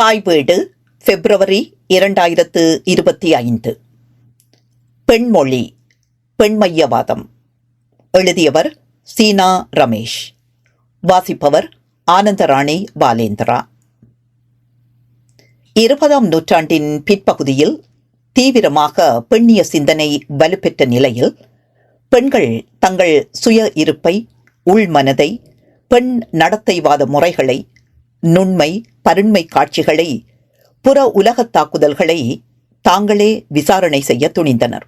தாய் வீடு பிப்ரவரி இரண்டாயிரத்து இருபத்தி ஐந்து. பெண்மொழி பெண்மையவாதம். எழுதியவர் சீனா ரமேஷ். வாசிப்பவர் ஆனந்தராணி பாலேந்திரா. இருபதாம் நூற்றாண்டின் பிற்பகுதியில் தீவிரமாக பெண்ணிய சிந்தனை வலுப்பெற்ற நிலையில் பெண்கள் தங்கள் சுய இருப்பை உள்மனதை பெண் நடத்தைவாத முறைகளை நுண்மை பருண்மை காட்சிகளை புற உலகத் தாக்குதல்களை தாங்களே விசாரணை செய்ய துணிந்தனர்.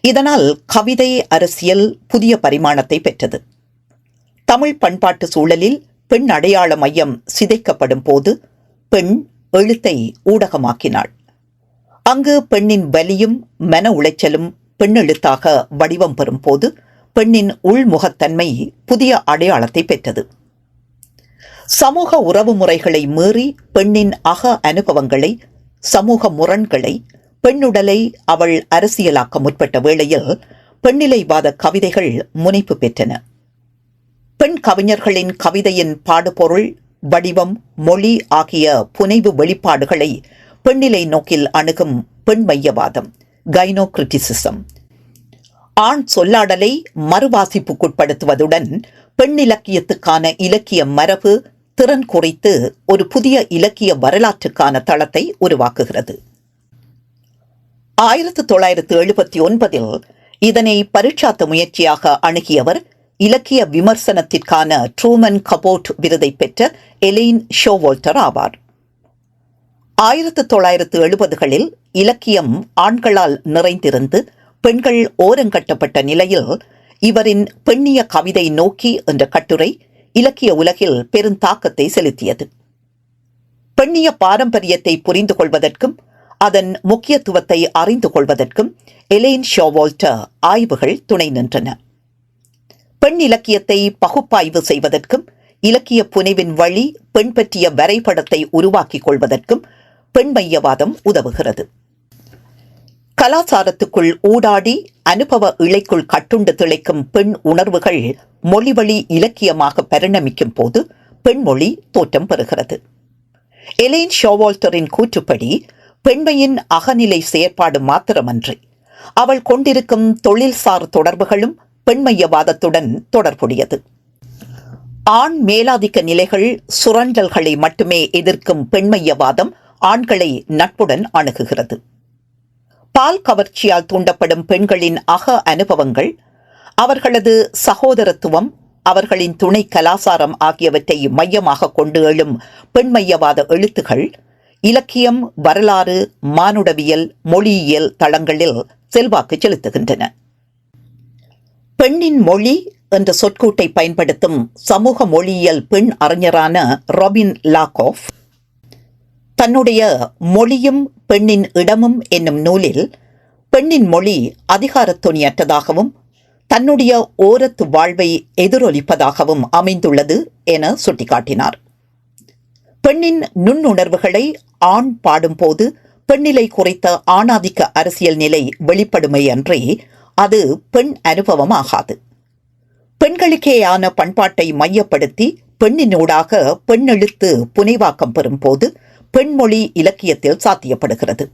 இதனால் கவிதை அரசியல் புதிய பரிமாணத்தை பெற்றது. தமிழ் பண்பாட்டு சூழலில் பெண் அடையாள மையம் சிதைக்கப்படும் போது பெண் எழுத்தை ஊடகமாக்கினாள். அங்கு பெண்ணின் வலியும் மன உளைச்சலும் பெண்ணெழுத்தாக வடிவம் பெறும் போது பெண்ணின் உள்முகத்தன்மை புதிய அடையாளத்தை பெற்றது. சமூக உறவு முறைகளை மீறி பெண்ணின் அக அனுபவங்களை சமூக முரண்களை பெண்ணுடலை அவள் அரசியலாக்க முற்பட்ட வேளையில் பெண்ணிலைவாத கவிதைகள் முனைப்பு பெற்றன. பெண் கவிஞர்களின் கவிதையின் பாடுபொருள் வடிவம் மொழி ஆகிய புனைவு வெளிப்பாடுகளை பெண்ணிலை நோக்கில் அணுகும் பெண் மையவாதம் கைனோ கிரிட்டிசிசம் ஆண் சொல்லாடலை மறுவாசிப்புக்குட்படுத்துவதுடன் பெண் இலக்கியத்துக்கான இலக்கிய மரபு திறன் குறித்து ஒரு புதிய இலக்கிய வரலாற்றுக்கான தளத்தை உருவாக்குகிறது. ஆயிரத்து தொள்ளாயிரத்து எழுபத்தி ஒன்பதில் இதனை பரீட்சாத்த முயற்சியாக அணுகியவர் இலக்கிய விமர்சனத்திற்கான ட்ரூமன் கபோட் விருதை பெற்ற எலெயின் ஷோவோல்டர் ஆவார். ஆயிரத்து தொள்ளாயிரத்து எழுபதுகளில் இலக்கியம் ஆண்களால் நிறைந்திருந்து பெண்கள் ஓரங்கட்டப்பட்ட நிலையில் இவரின் பெண்ணிய கவிதை நோக்கி என்ற கட்டுரை இலக்கிய உலகில் பெருந்தாக்கத்தை செலுத்தியது. பெண்ணிய பாரம்பரியத்தை புரிந்து கொள்வதற்கும் அதன் முக்கியத்துவத்தை அறிந்து கொள்வதற்கும் எலேன் ஷோவால்டர் ஆய்வுகள் துணை நின்றன. பெண் இலக்கியத்தை பகுப்பாய்வு செய்வதற்கும் இலக்கிய புனைவின் வழி பெண் பற்றிய வரைபடத்தை உருவாக்கிக் கொள்வதற்கும் பெண் மையவாதம் உதவுகிறது. கலாச்சாரத்துக்குள் ஊடாடி அனுபவ இழைக்குள் கட்டுண்டு திளைக்கும் பெண் உணர்வுகள் மொழிவழி இலக்கியமாக பரிணமிக்கும் போது பெண்மொழி தோற்றம் பெறுகிறது. எலைன் ஷோவால்டரின் கூற்றுப்படி பெண்மையின் அகநிலை செயற்பாடு மாத்திரமன்றி அவள் கொண்டிருக்கும் தொழில்சார் தொடர்புகளும் பெண்மையவாதத்துடன் தொடர்புடையது. ஆண் மேலாதிக்க நிலைகள் சுரண்டல்களை மட்டுமே எதிர்க்கும் பெண்மையவாதம் ஆண்களை நட்புடன் அணுகுகிறது. பால் கவர்ச்சியால் தூண்டப்படும் பெண்களின் அக அனுபவங்கள் அவர்களது சகோதரத்துவம் அவர்களின் துணை கலாசாரம் ஆகியவற்றை மையமாக கொண்டு எழும் பெண்மையவாத எழுத்துகள் இலக்கியம் வரலாறு மானுடவியல் மொழியியல் தளங்களில் செல்வாக்கு செலுத்துகின்றன. பெண்ணின் மொழி என்ற சொற்கூட்டை பயன்படுத்தும் சமூக மொழியியல் பெண் அறிஞரான ராபின் லாகோஃப் தன்னுடைய மொழியும் பெண்ணின் இடமும் என்னும் நூலில் பெண்ணின் மொழி அதிகாரத்துணியற்றதாகவும் தன்னுடைய ஓரத்து வாழ்வை எதிரொலிப்பதாகவும் அமைந்துள்ளது என சுட்டிக்காட்டினார். பெண்ணின் நுண்ணுணர்வுகளை ஆண் பாடும்போது பெண்ணிலை குறைத்த ஆணாதிக்க அரசியல் நிலை வெளிப்படுமை அன்றி அது பெண் அனுபவமாகாது. பெண்களுக்கேயான பண்பாட்டை மையப்படுத்தி பெண்ணினூடாக பெண்ணெழுத்து புனைவாக்கம் பெறும்போது பெண்மொழி இலக்கியத்தில் சாத்தியப்படுகிறது.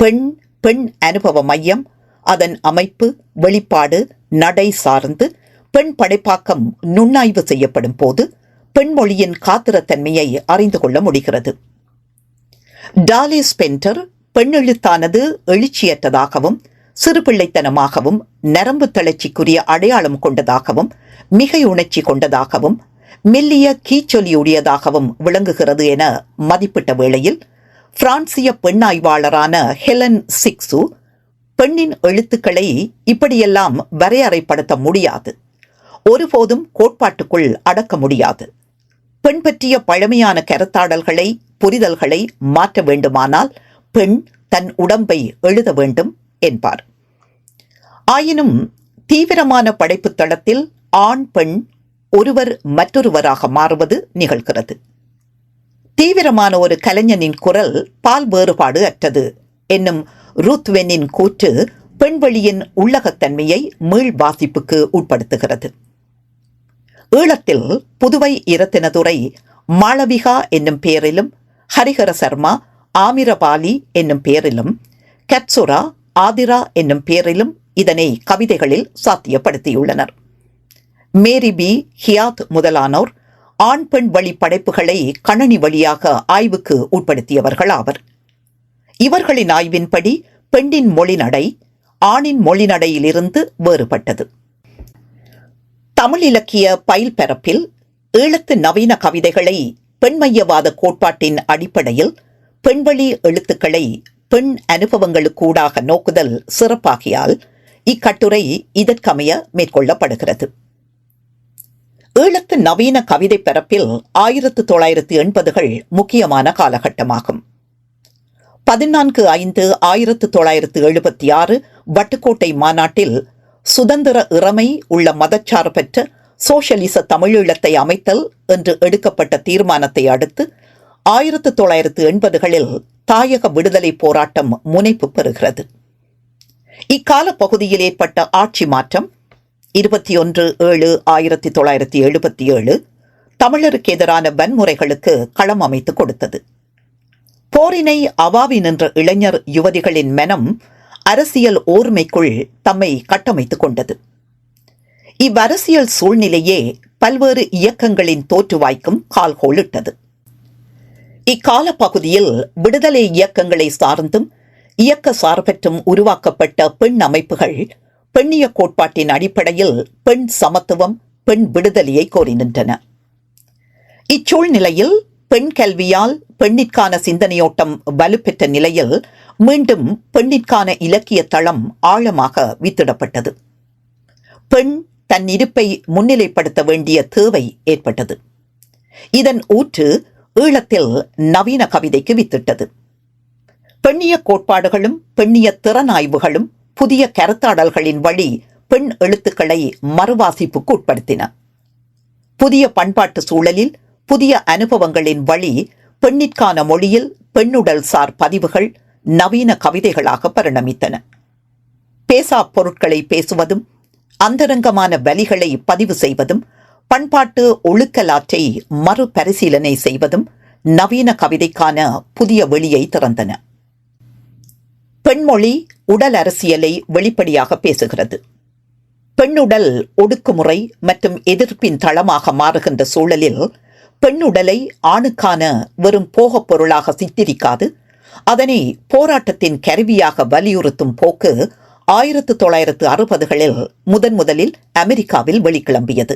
பெண் பெண் அனுபவ மையம் அதன் அமைப்பு வெளிப்பாடு நடை சார்ந்து பெண் படைப்பாக்கம் நுண்ணாய்வு செய்யப்படும் போது பெண்மொழியின் காத்திரத்தன்மையை அறிந்து கொள்ள முடிகிறது. டாலி ஸ்பென்டர் பெண்ணெழுத்தானது எழுச்சியற்றதாகவும் சிறுபிள்ளைத்தனமாகவும் நரம்பு தளர்ச்சிக்குரிய அடையாளம் கொண்டதாகவும் மிகை உணர்ச்சி கொண்டதாகவும் மெல்லிய கீச்சொலியுடையதாகவும் விளங்குகிறது என மதிப்பிட்ட வேளையில் பிரான்சிய பெண்ணாய்வாளரான ஹெலன் சிக்ஸு பெண்ணின் எழுத்துக்களை இப்படியெல்லாம் வரையறைப்படுத்த முடியாது. ஒருபோதும் கோட்பாட்டுக்குள் அடக்க முடியாது. பெண் பற்றிய பழமையான கருத்தாடல்களை புரிதல்களை மாற்ற வேண்டுமானால் பெண் தன் உடம்பை எழுத வேண்டும் என்பார். ஆயினும் தீவிரமான படைப்பு தளத்தில் ஆண் பெண் ஒருவர் மற்றொருவராக மாறுவது நிகழ்கிறது. தீவிரமான ஒரு கலைஞனின் குரல் பால் வேறுபாடு அற்றது என்னும் ரூத்வெனின் கூற்று பெண்வெளியின் உள்ளகத்தன்மையை மீள் வாசிப்புக்கு உட்படுத்துகிறது. ஈழத்தில் புதுவை இரத்தினதுரை மாளவிகா என்னும் பெயரிலும் ஹரிஹர சர்மா ஆமிரபாலி என்னும் பெயரிலும் கட்சுரா ஆதிரா என்னும் பெயரிலும் இதனை கவிதைகளில் சாத்தியப்படுத்தியுள்ளனர். மேரி பி. ஹியாத் முதலானோர் ஆண் பெண் வழி படைப்புகளை கணனி வழியாக ஆய்வுக்கு உட்படுத்தியவர்கள் ஆவர். இவர்களின் ஆய்வின்படி பெண்ணின் மொழிநடை ஆணின் மொழிநடையிலிருந்து வேறுபட்டது. தமிழ் இலக்கிய பயில் பரப்பில் ஈழத்து நவீன கவிதைகளை பெண்மையவாத கோட்பாட்டின் அடிப்படையில் பெண்வழி எழுத்துக்களை பெண் அனுபவங்களுக்கூடாக நோக்குதல் சிறப்பாகியால் இக்கட்டுரை இதற்கமைய மேற்கொள்ளப்படுகிறது. ஈழத்து நவீன கவிதை பரப்பில் ஆயிரத்து தொள்ளாயிரத்து எண்பதுகள் முக்கியமான காலகட்டமாகும். பதினான்கு ஐந்து ஆயிரத்து தொள்ளாயிரத்து எழுபத்தி ஆறு வட்டுக்கோட்டை மாநாட்டில் சுதந்திர இறமை உள்ள மதச்சார்பற்ற சோஷலிச தமிழீழத்தை அமைத்தல் என்று எடுக்கப்பட்ட தீர்மானத்தை அடுத்து ஆயிரத்து தொள்ளாயிரத்து எண்பதுகளில் தாயக விடுதலை போராட்டம் முனைப்பு பெறுகிறது. இக்கால பகுதியில் ஏற்பட்ட ஆட்சி மாற்றம் இருபத்தி ஒன்று ஏழு ஆயிரத்தி தொள்ளாயிரத்தி எழுபத்தி ஏழு தமிழருக்கு எதிரான வன்முறைகளுக்கு களம் அமைத்து கொடுத்தது. போரினை அவாவி நின்ற இளைஞர் யுவதிகளின் மனம் அரசியல் ஓர்மைக்குள் தம்மை கட்டமைத்துக் கொண்டது. இவ்வரசியல் சூழ்நிலையே பல்வேறு இயக்கங்களின் தோற்றுவாய்க்கும் கால்கோளிட்டது இக்கால பகுதியில் விடுதலை இயக்கங்களை சார்ந்தும் இயக்க சார்பற்றும் உருவாக்கப்பட்ட பெண் அமைப்புகள் பெண்ணிய கோட்பாட்டின் அடிப்படையில் பெண் சமத்துவம் பெண் விடுதலையை கோரி நின்றன இச்சூழ்நிலையில் பெண் கல்வியால் பெண்ணிற்கான சிந்தனையோட்டம் வலுப்பெற்ற நிலையில் மீண்டும் பெண்ணிற்கான இலக்கிய தளம் ஆழமாக வித்திடப்பட்டது. பெண் தன் இருப்பை முன்னிலைப்படுத்த வேண்டிய தேவை ஏற்பட்டது. இதன் ஊற்று ஈழத்தில் நவீன கவிதைக்கு வித்திட்டது. பெண்ணிய கோட்பாடுகளும் பெண்ணிய திறனாய்வுகளும் புதிய கருத்தாடல்களின் வழி பெண் எழுத்துக்களை மறுவாசிப்புக்கு உட்படுத்தின. புதிய பண்பாட்டு சூழலில் புதிய அனுபவங்களின் வழி பெண்ணிற்கான மொழியில் பெண்ணுடல் சார் பதிவுகள் நவீன கவிதைகளாக பரிணமித்தன. பேசா பொருட்களை பேசுவதும் அந்தரங்கமான வலிகளை பதிவு செய்வதும் பண்பாட்டு ஒழுக்கலாற்றை மறுபரிசீலனை செய்வதும் நவீன கவிதைக்கான புதிய வெளியை திறந்தன. பெண்மொழி உடல் அரசியலை வெளிப்படையாக பேசுகிறது. பெண்ணுடல் ஒடுக்குமுறை மற்றும் எதிர்ப்பின் தளமாக மாறுகின்ற சூழலில் பெண்ணுடலை ஆணுக்கான வெறும் போகப் பொருளாக சித்தரிக்காது அதனை போராட்டத்தின் கருவியாக வலியுறுத்தும் போக்கு ஆயிரத்து தொள்ளாயிரத்து அறுபதுகளில் முதன் முதலில் அமெரிக்காவில் வெளிக்கிளம்பியது.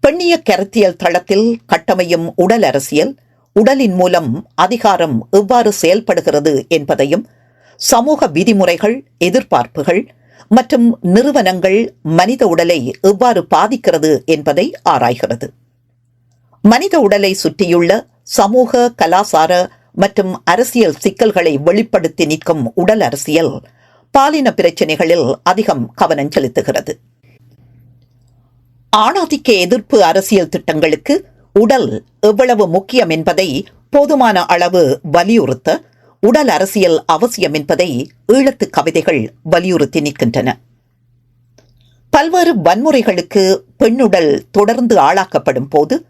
பெண்ணிய கருத்தியல் தளத்தில் கட்டமையும் உடல் அரசியல் உடலின் மூலம் அதிகாரம் எவ்வாறு செயல்படுகிறது என்பதையும் சமூக விதிமுறைகள் எதிர்பார்ப்புகள் மற்றும் நிறுவனங்கள் மனித உடலை எவ்வாறு பாதிக்கிறது என்பதை ஆராய்கிறது. மனித உடலை சுற்றியுள்ள சமூக கலாசார மற்றும் அரசியல் சிக்கல்களை வெளிப்படுத்தி நிற்கும் உடல் அரசியல் பாலின பிரச்சனைகளில் அதிகம் கவனம் செலுத்துகிறது. ஆணாதிக்க எதிர்ப்பு அரசியல் திட்டங்களுக்கு உடல் எவ்வளவு முக்கியம் என்பதை போதுமான அளவு வலியுறுத்த உடல் அரசியல் அவசியம் என்பதை ஈழத்து கவிதைகள் வலியுறுத்தி நிற்கின்றன. பல்வேறு வன்முறைகளுக்கு பெண்ணுடல் தொடர்ந்து ஆளாக்கப்படும் போது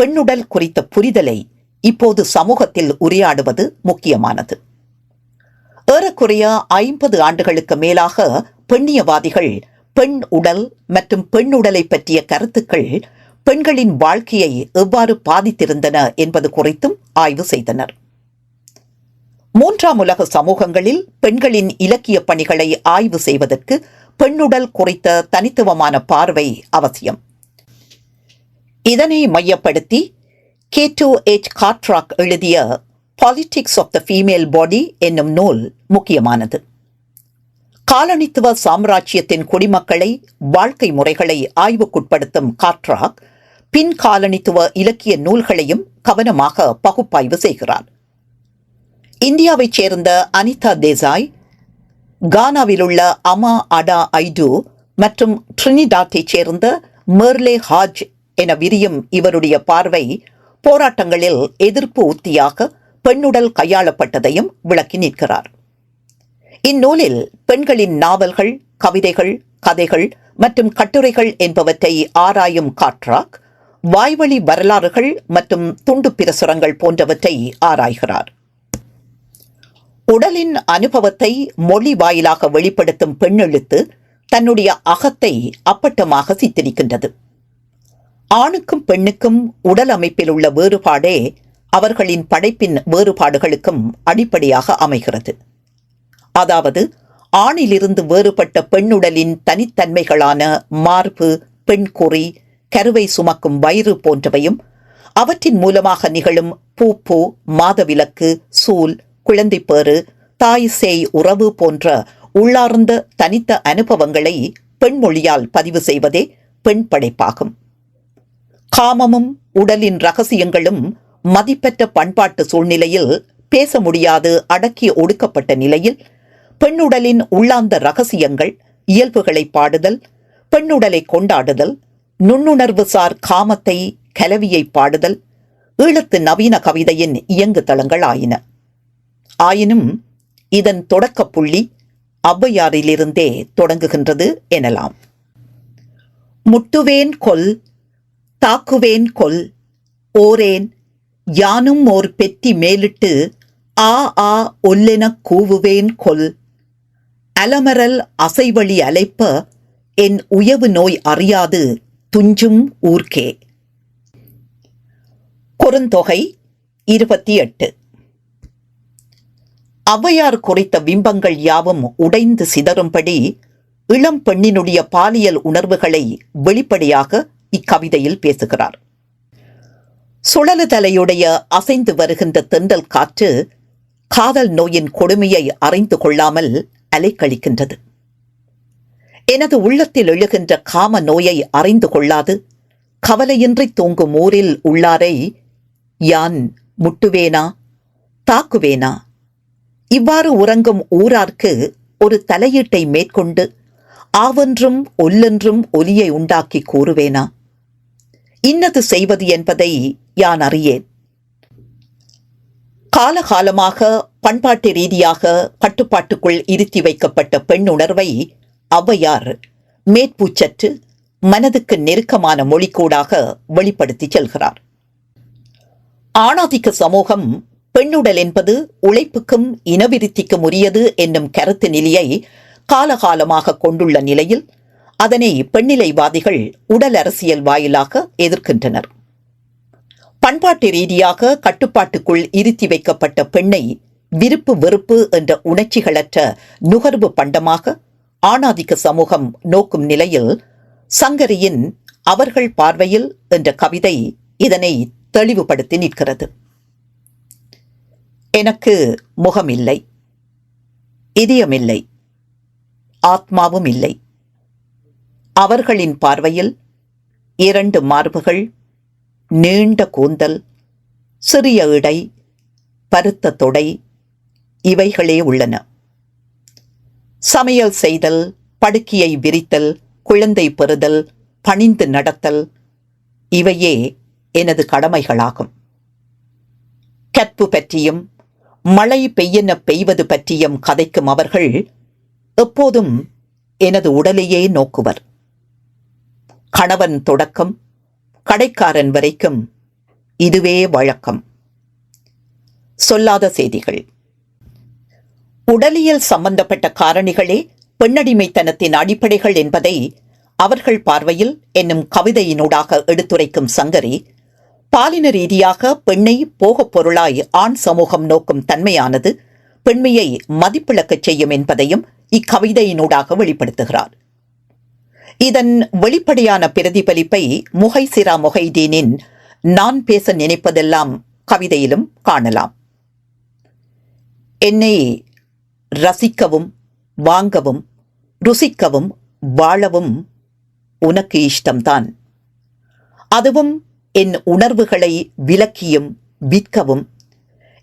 பெண்ணுடல் குறித்த புரிதலை இப்போது சமூகத்தில் உரையாடுவது முக்கியமானது. ஏறக்குறைய ஐம்பது ஆண்டுகளுக்கு மேலாக பெண்ணியவாதிகள் பெண் உடல் மற்றும் பெண்ணுடலை பற்றிய கருத்துக்கள் பெண்களின் வாழ்க்கையை எவ்வாறு பாதித்திருந்தன என்பது குறித்தும் ஆய்வு செய்தனர். மூன்றாம் உலக சமூகங்களில் பெண்களின் இலக்கிய பணிகளை ஆய்வு செய்வதற்கு பெண்ணுடல் குறித்த தனித்துவமான பார்வை அவசியம். இதனை மையப்படுத்தி கே டு எச். காட்ராக் எழுதிய politics of the female body என்னும் நூல் முக்கியமானது. காலனித்துவ சாம்ராஜ்யத்தின் குடிமக்களை வாழ்க்கை முறைகளை ஆய்வுக்குட்படுத்தும் காட்ராக் பின் காலனித்துவ இலக்கிய நூல்களையும் கவனமாக பகுப்பாய்வு செய்கிறார். இந்தியாவைச் சேர்ந்த அனிதா தேசாய் கானாவில் உள்ள அமா அடா ஐடு மற்றும் ட்ரினிடாத்தைச் சேர்ந்த மெர்லே ஹாஜ் என விரியும் இவருடைய பார்வை போராட்டங்களில் எதிர்ப்பு உத்தியாக பெண்ணுடல் கையாளப்பட்டதையும் விளக்கி நிற்கிறார். இந்நூலில் பெண்களின் நாவல்கள் கவிதைகள் கதைகள் மற்றும் கட்டுரைகள் என்பவற்றை ஆராயும் காட்ராக் வாய்வழி வரலாறுகள் மற்றும் துண்டு பிரசுரங்கள் போன்றவற்றை ஆராய்கிறார். உடலின் அனுபவத்தை மொழி வாயிலாக வெளிப்படுத்தும் பெண்ணெழுத்து தன்னுடைய அகத்தை அப்பட்டமாக சித்தரிக்கின்றது. ஆணுக்கும் பெண்ணுக்கும் உடல் அமைப்பில் உள்ள வேறுபாடே அவர்களின் படைப்பின் வேறுபாடுகளுக்கும் அடிப்படையாக அமைகிறது. அதாவது ஆணிலிருந்து வேறுபட்ட பெண்ணுடலின் தனித்தன்மைகளான மார்பு பெண்குறி கருவை சுமக்கும் வயிறு போன்றவையும் அவற்றின் மூலமாக நிகழும் பூப்பு மாதவிலக்கு சூல் குழந்தைப்பேறு தாய் சேய் உறவு போன்ற உள்ளார்ந்த தனித்த அனுபவங்களை பெண்மொழியால் பதிவு செய்வதே பெண் படைப்பாகும். காமமும் உடலின் ரகசியங்களும் மதிப்பற்ற பண்பாட்டு சூழ்நிலையில் பேச முடியாது அடக்கி ஒடுக்கப்பட்ட நிலையில் பெண்ணுடலின் உள்ளார்ந்த ரகசியங்கள் இயல்புகளை பாடுதல் பெண்ணுடலை கொண்டாடுதல் நுண்ணுணர்வு சார் காமத்தை கலவியை பாடுதல் ஈழத்து நவீன கவிதையின் இயங்கு தளங்கள் ஆயின ஆயினும் இதன் தொடக்க புள்ளி ஔவையாரிலிருந்தே தொடங்குகின்றது எனலாம். முட்டுவேன் கொல் தாக்குவேன் கொல் ஓரேன் யானும் ஓர் பெட்டி மேலிட்டு ஆ ஆ ஒல்லெனக் கூவுவேன் கொல். அலமரல் அசைவழி அலைப்ப என் உயவு நோய் அறியாது துஞ்சும் ஊர்க்கே. குறுந்தொகை இருபத்தி எட்டு. ஔவையார் குறித்த பிம்பங்கள் யாவும் உடைந்து சிதறும்படி இளம் பெண்ணினுடைய பாலியல் உணர்வுகளை வெளிப்படையாக இக்கவிதையில் பேசுகிறார். சுழலு தலையுடைய அசைந்து வருகின்ற தென்றல் காற்று காதல் நோயின் கொடுமையை அறிந்து கொள்ளாமல் அலைக்கழிக்கின்றது. எனது உள்ளத்தில் எழுகின்ற காம நோயை அறிந்து கொள்ளாது கவலையின்றி தூங்கும் ஊரில் உள்ளாரை யான் முட்டுவேனா தாக்குவேனா இவ்வாறு உறங்கும் ஊரார்க்கு ஒரு தலையீட்டை மேற்கொண்டு ஆவென்றும் ஒல்லென்றும் ஒலியை உண்டாக்கி கூறுவேனா? இன்னது செய்வது என்பதை யான் அறியேன். காலகாலமாக பண்பாட்டு ரீதியாக கட்டுப்பாட்டுக்குள் இருத்தி வைக்கப்பட்ட பெண் உணர்வை ஔவையார் மேற்பூச்சற்று மனதுக்கு நெருக்கமான மொழிக்கூடாக வெளிப்படுத்தி செல்கிறார். ஆணாதிக்க சமூகம் பெண்ணுடல் என்பது உழைப்புக்கும் இனவிருத்திக்கும் உரியது என்னும் கருத்து நிலையை காலகாலமாக கொண்டுள்ள நிலையில் அதனை பெண்ணிலைவாதிகள் உடல் அரசியல் வாயிலாக எதிர்க்கின்றனர். பண்பாட்டு ரீதியாக கட்டுப்பாட்டுக்குள் இருத்தி வைக்கப்பட்ட பெண்ணை விருப்பு வெறுப்பு என்ற உணர்ச்சிகளற்ற நுகர்வு பண்டமாக ஆணாதிக்க சமூகம் நோக்கும் நிலையில் சங்கரியின் அவர்கள் பார்வையில் என்ற கவிதை இதனை தெளிவுபடுத்தி நிற்கிறது. எனக்கு முகமில்லை. இதயமில்லை ஆத்மாவும் இல்லை அவர்களின் பார்வையில் இரண்டு மார்புகள் நீண்ட கூந்தல் சிறிய இடை பருத்த தொடை இவைகளே உள்ளன. சமையல் செய்தல் படுக்கையை விரித்தல் குழந்தை பெறுதல் பணிந்து நடத்தல் இவையே எனது கடமைகளாகும். கற்பு பற்றியும் மழை பெய்யென பெய்வது பற்றியும் கதைக்கும் அவர்கள் எப்போதும் எனது உடலையே நோக்குவர். கணவன் தொடக்கம் கடைக்காரன் வரைக்கும் இதுவே வழக்கம். சொல்லாத செய்திகள். உடலியல் சம்பந்தப்பட்ட காரணிகளே பெண்ணடிமைத்தனத்தின் அடிப்படைகள் என்பதை அவர்கள் பார்வையில் என்னும் கவிதையினூடாக எடுத்துரைக்கும் சங்கரி பாலின ரீதியாக பெண்ணை போகப் பொருளாய் ஆண் சமூகம் நோக்கும் தன்மையானது பெண்மையை மதிப்பிழக்கச் செய்யும் என்பதையும் இக்கவிதையினூடாக வெளிப்படுத்துகிறார். இதன் வெளிப்படையான பிரதிபலிப்பை முகைசிரா முகைதீனின் நான் பேச நினைப்பதெல்லாம் கவிதையிலும் காணலாம். என்னை ரசிக்கவும் வாங்கவும் ருசிக்கவும் வாழவும் உனக்கு இஷ்டம்தான். அதுவும் என் உணர்வுகளை விலக்கியும் விற்கவும்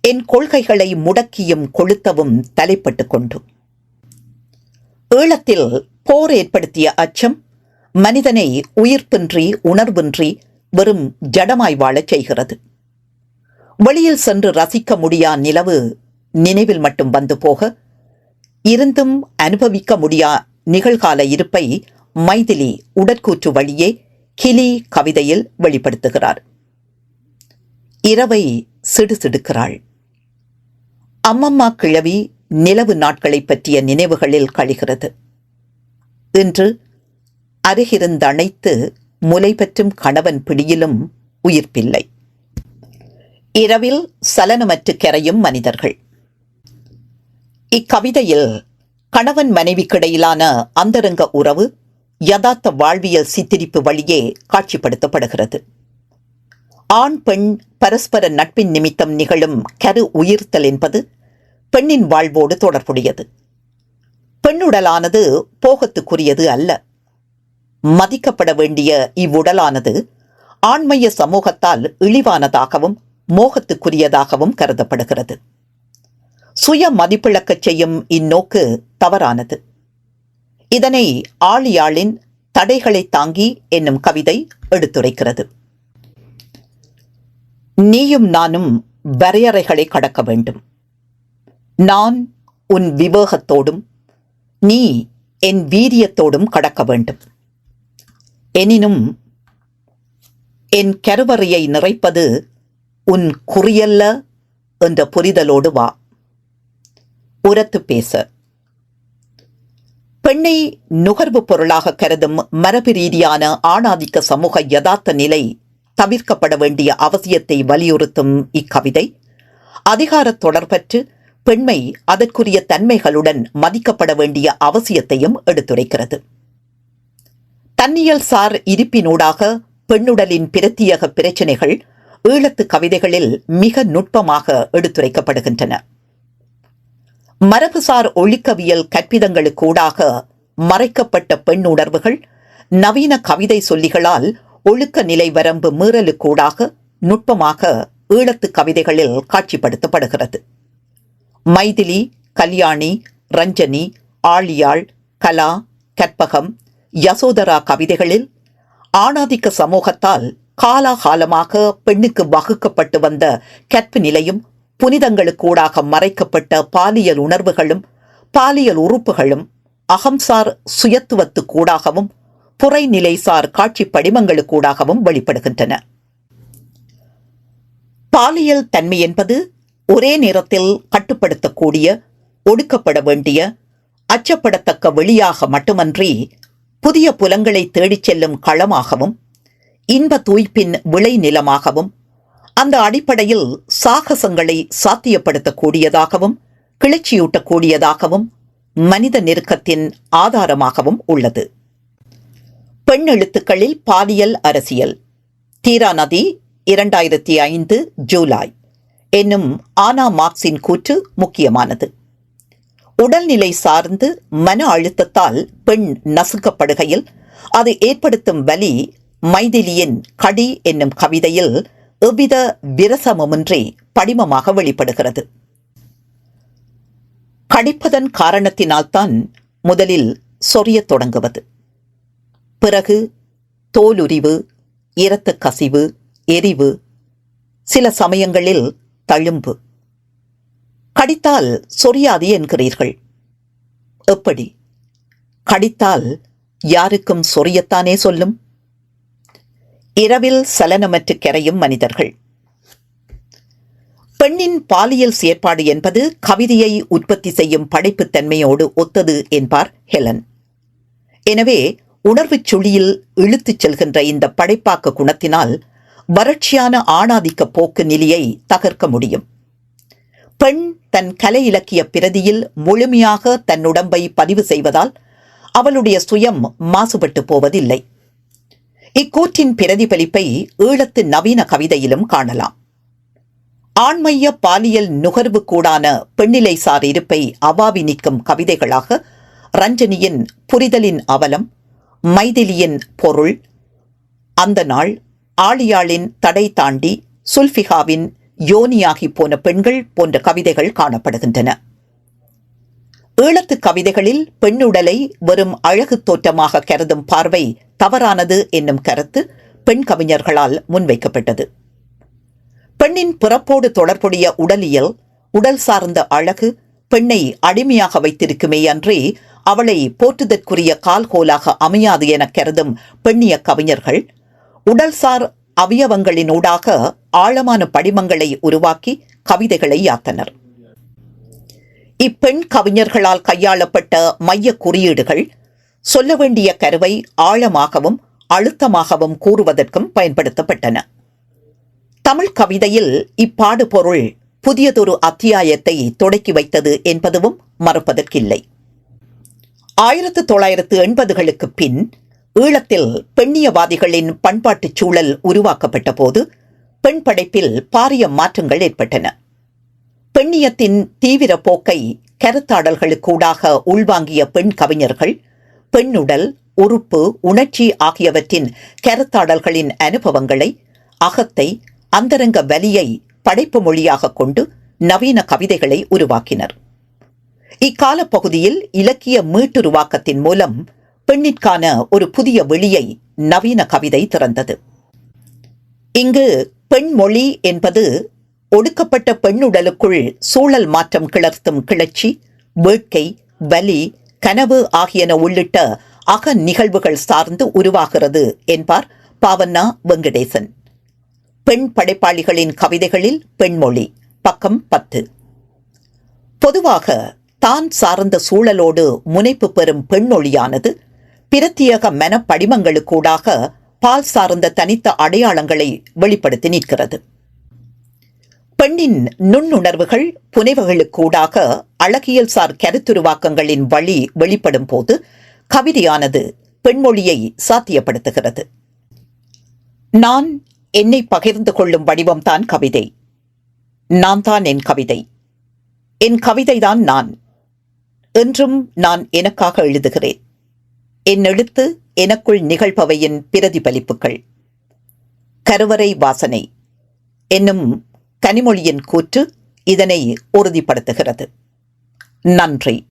என் கொள்கைகளை முடக்கியும் கொளுத்தவும் தலைப்பட்டு கொண்டும் ஈழத்தில் போர் ஏற்படுத்திய அச்சம் மனிதனை உயிர்ப்பின்றி உணர்வின்றி வெறும் ஜடமாய் வாழச் செய்கிறது. வெளியில் சென்று ரசிக்க முடியா நிலவு நினைவில் மட்டும் வந்து போக இருந்தும் அனுபவிக்க முடியா நிகழ்கால இருப்பை மைதிலி உடற்கூற்று வழியே கிளி கவிதையில் வெளிப்படுத்துகிறார். இரவை சிடுசிடுக்கிறாள். அம்மம்மா கிழவி நிலவு நாட்களைப் பற்றிய நினைவுகளில் கழிகிறது. இன்று அருகிருந்தணைத்து முலை பெற்றும் கணவன் பிடியிலும் உயிர்ப்பில்லை. இரவில் சலனமற்று கரையும் மனிதர்கள். இக்கவிதையில் கணவன் மனைவிக்கிடையிலான அந்தரங்க உறவு யதார்த்த வாழ்வியல் சித்தரிப்பு வழியே காட்சிப்படுத்தப்படுகிறது. ஆண் பெண் பரஸ்பர நட்பின் நிமித்தம் நிகழும் கரு உயிர்த்தல் என்பது பெண்ணின் வாழ்வோடு தொடர்புடையது. பெண்ணுடலானது போகத்துக்குரியது அல்ல. மதிக்கப்பட வேண்டிய இவ்வுடலானது ஆண்மைய சமூகத்தால் இழிவானதாகவும் மோகத்துக்குரியதாகவும் கருதப்படுகிறது. சுய மதிப்பிழக்கச் செய்யும் இந்நோக்கு தவறானது. இதனை ஆழியாளின் தடைகளை தாங்கி என்னும் கவிதை எடுத்துரைக்கிறது. நீயும் நானும் வரையறைகளை கடக்க வேண்டும். நான் உன் விவேகத்தோடும் நீ என் வீரியத்தோடும் கடக்க வேண்டும். எனினும் என் கருவறையை நிறைப்பது உன் குறியல்ல என்ற புரிதலோடு வா. உரத்து பேச. பெண்ணை நுகர்வு பொருளாக கருதும் மரபு ரீதியான ஆணாதிக்க சமூக யதார்த்த நிலை தவிர்க்கப்பட வேண்டிய அவசியத்தை வலியுறுத்தும் இக்கவிதை. அதிகார தொடர்பற்று பெண்மை அதற்குரிய தன்மைகளுடன் மதிக்கப்பட வேண்டிய அவசியத்தையும் எடுத்துரைக்கிறது. தன்னியல் சார் இருப்பினூடாக பெண்ணுடலின் பிரத்தியக பிரச்சனைகள் ஈழத்து கவிதைகளில் மிக நுட்பமாக எடுத்துரைக்கப்படுகின்றன. மரபுசார் ஒழிக்கவியல் கற்பிதங்களுக்கூடாக மறைக்கப்பட்ட பெண் உணர்வுகள் நவீன கவிதை சொல்லிகளால் ஒழுக்க நிலை வரம்பு மீறலுக்கூடாக நுட்பமாக ஈழத்து கவிதைகளில் காட்சிப்படுத்தப்படுகிறது. மைதிலி கல்யாணி ரஞ்சனி ஆழியாள் கலா கற்பகம் யசோதரா கவிதைகளில் ஆணாதிக்க சமூகத்தால் காலாகாலமாக பெண்ணுக்கு வகுக்கப்பட்டு வந்த கற்பு நிலையும் புனிதங்களுக்கூடாக மறைக்கப்பட்ட பாலியல் உணர்வுகளும் பாலியல் உறுப்புகளும் அகம்சார் சுயத்துவத்துக்கூடாகவும் புறைநிலைசார் காட்சி படிமங்களுக்கூடாகவும் வெளிப்படுகின்றன. பாலியல் தன்மை என்பது ஒரே நேரத்தில் கட்டுப்படுத்தக்கூடிய ஒடுக்கப்பட வேண்டிய அச்சப்படத்தக்க வெளியாக மட்டுமன்றி புதிய புலங்களை தேடிச் செல்லும் களமாகவும் இன்ப தூய்ப்பின் விளைநிலமாகவும் அந்த அடிப்படையில் சாகசங்களை சாத்தியப்படுத்தக்கூடியதாகவும் கிளர்ச்சியூட்டக்கூடியதாகவும் மனித நெருக்கத்தின் ஆதாரமாகவும் உள்ளது. பெண் எழுத்துக்களில் பாலியல் அரசியல். தீரா நதி இரண்டாயிரத்தி ஐந்து ஜூலை. என்னும் ஆனா மார்க்சின் கூற்று முக்கியமானது. உடல்நிலை சார்ந்து மன அழுத்தத்தால் பெண் நசுக்கப்படுகையில் அது ஏற்படுத்தும் வலி மைதிலியின் கடி என்னும் கவிதையில் எவ்வித விரசமுமின்றி படிமமாக வெளிப்படுகிறது. கடிப்பதன் காரணத்தினால்தான் முதலில் சொரியத் தொடங்குவது. பிறகு தோலுரிவு இரத்த கசிவு எரிவு சில சமயங்களில் தழும்பு. கடித்தால் சொரியாது என்கிறீர்கள். எப்படி? கடித்தால் யாருக்கும் சொரியத்தானே சொல்லும்? இரவில் சலனமற்று கரையும் மனிதர்கள். பெண்ணின் பாலியல் செயற்பாடு என்பது கவிதையை உற்பத்தி செய்யும் படைப்புத்தன்மையோடு ஒத்தது என்பார் ஹெலன். எனவே உணர்வுச் சுழியில் இழுத்துச் செல்கின்ற இந்த படைப்பாக்க குணத்தினால் வறட்சியான ஆணாதிக்க போக்கு நிலையை தகர்க்க முடியும். பெண் தன் கலை இலக்கிய பிரதியில் முழுமையாக தன் உடம்பை பதிவு செய்வதால் அவளுடைய சுயம் மாசுபட்டு போவதில்லை. இக்கூற்றின் பிரதிபலிப்பை ஈழத்து நவீன கவிதையிலும் காணலாம். ஆண்மைய பாலியல் நுகர்வு கூடான பெண்ணிலை சார் இருப்பை அவாவி நிற்கும் கவிதைகளாக ரஞ்சனியின் புரிதலின் அவலம் மைதிலியின் பொருள் அந்த நாள் ஆழியாளின் தடை தாண்டி சுல்ஃபிகாவின் யோனியாகி போன பெண்கள் போன்ற கவிதைகள் காணப்படுகின்றன. ஈழத்து கவிதைகளில் பெண்ணுடலை வெறும் அழகு தோற்றமாக கருதும் பார்வை தவறானது என்னும் கருத்து பெண் கவிஞர்களால் முன்வைக்கப்பட்டது. பெண்ணின் பிறப்போடு தொடர்புடைய உடலியல் உடல் சார்ந்த அழகு பெண்ணை அடிமையாக வைத்திருக்குமே அன்றி அவளை போற்றுதற்குரிய கால்கோலாக அமையாது என கருதும் பெண்ணிய கவிஞர்கள் உடல்சார் அவயவங்களினூடாக ஆழமான படிமங்களை உருவாக்கி கவிதைகளை யாத்தனர். இப்பெண் கவிஞர்களால் கையாளப்பட்ட மைய குறியீடுகள் சொல்ல வேண்டிய கருவை ஆழமாகவும் அழுத்தமாகவும் கூறுவதற்கும் பயன்படுத்தப்பட்டன. தமிழ் கவிதையில் இப்பாடுபொருள் புதியதொரு அத்தியாயத்தை தொடக்கி வைத்தது என்பதுவும் மறுப்பதற்கில்லை. ஆயிரத்து தொள்ளாயிரத்து எண்பதுகளுக்கு பின் ஈழத்தில் பெண்ணியவாதிகளின் பண்பாட்டுச் சூழல் உருவாக்கப்பட்ட போது பெண் படைப்பில் பாரிய மாற்றங்கள் ஏற்பட்டன. பெண்ணியத்தின் தீவிர போக்கை கருத்தாடல்களுக்கூடாக உள்வாங்கிய பெண் கவிஞர்கள் பெண்ணுடல் உறுப்பு உணர்ச்சி ஆகியவற்றின் கருத்தாடல்களின் அனுபவங்களை அகத்தை அந்தரங்க வலியை படைப்பு மொழியாக கொண்டு நவீன கவிதைகளை உருவாக்கினர். இக்கால பகுதியில் இலக்கிய மீட்டுருவாக்கத்தின் மூலம் பெண்ணிற்கான ஒரு புதிய வெளியை நவீன கவிதை திறந்தது. இங்கு பெண்மொழி என்பது ஒடுக்கப்பட்ட பெண்ணுடலுக்குள் சூழல் மாற்றம் கிளர்த்தும் கிளர்ச்சி வேட்கை வலி கனவு ஆகியன உள்ளிட்ட அக நிகழ்வுகள் சார்ந்து உருவாகிறது என்பார் பாவண்ணா வெங்கடேசன். பெண் படைப்பாளிகளின் கவிதைகளில் பெண்மொழி பக்கம் பத்து. பொதுவாக தான் சார்ந்த சூழலோடு முனைப்பு பெறும் பெண்ணொழியானது பிரத்தியேக மனப்படிமங்களுக்கூடாக பால் சார்ந்த தனித்த அடையாளங்களை வெளிப்படுத்தி நிற்கிறது. பெண்ணின் நுண்ணுணர்வுகள் புனைவுகளுக்கூடாக அழகியல் சார் கருத்துருவாக்கங்களின் வழி வெளிப்படும் போது கவிதையானது பெண்மொழியை சாத்தியப்படுத்துகிறது. நான் என்னை பகிர்ந்து கொள்ளும் வடிவம்தான் கவிதை. நான் தான் என் கவிதை. என் கவிதைதான் நான். என்றும் நான் எனக்காக எழுதுகிறேன். என் எழுத்து எனக்குள் நிகழ்பவையின் பிரதிபலிப்புகள். கருவறை வாசனை. என்னும் கனிமொழியின் கூற்று இதனை உறுதிப்படுத்துகிறது. நன்றி.